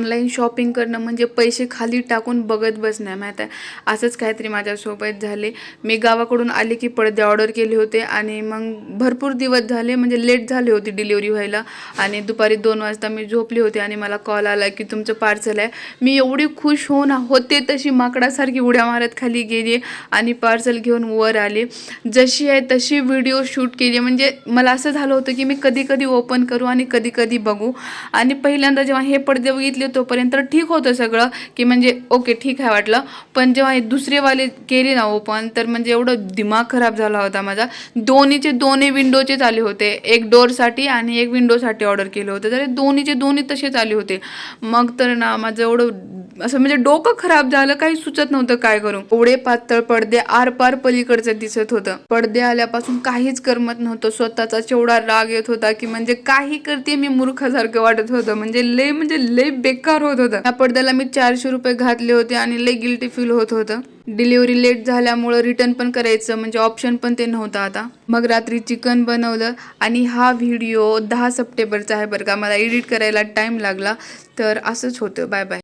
Online shopping करणं म्हणजे पैसे खाली टाकून बघत बसणं. माहीत आहे? असंच काहीतरी माझ्यासोबत झाले. मी गावाकडून आले की पडदे ऑर्डर केले होते आणि मग भरपूर दिवस झाले म्हणजे लेट झाले होते डिलिव्हरी व्हायला. आणि दुपारी दोन वाजता मी झोपले होते आणि मला कॉल आला की तुमचं पार्सल आहे. मी एवढी खुश होऊन होते तशी माकडासारखी उड्या मारत खाली गेली आणि पार्सल घेऊन वर आले. जशी आहे तशी व्हिडिओ शूट केली. म्हणजे मला असं झालं होतं की मी कधी कधी ओपन करू आणि कधी कधी बघू. आणि पहिल्यांदा जेव्हा हे पडदे बघितले तोपर्यंत ठीक होतं सगळं की म्हणजे ओके ठीक आहे वाटलं. पण जेव्हा हे दुसरेवाले केले ना ओपन तर म्हणजे एवढं दिमाग खराब झाला होता माझा. दोन्हीचे दोन्ही विंडोचेच आले होते. एक डोअरसाठी आणि एक विंडोसाठी ऑर्डर केलं होतं. तर दोन्हीचे दोन्ही तसेच आले होते. मग तर ना माझं एवढं असं म्हणजे डोकं खराब झालं काही सुचत नव्हतं काय करू एवढे पातळ पडदे आरपार पलीकडचं दिसत होतं. पडदे आल्यापासून काहीच करमत नव्हतं. स्वतःचा एवढा राग येत होता की म्हणजे काही करते मी मूर्खासारखं वाटत होतं. म्हणजे लय म्हणजे लय बेकार होत होतं. त्या पडद्याला मी चारशे रुपये घातले होते आणि लय गिल्टी फील होत होतं. डिलिव्हरी लेट झाल्यामुळं रिटर्न पण करायचं म्हणजे ऑप्शन पण ते नव्हतं आता. मग रात्री चिकन बनवलं आणि हा व्हिडिओ दहा सप्टेंबरचा आहे बरं का. मला एडिट करायला टाईम लागला. तर असंच होतं. Bye bye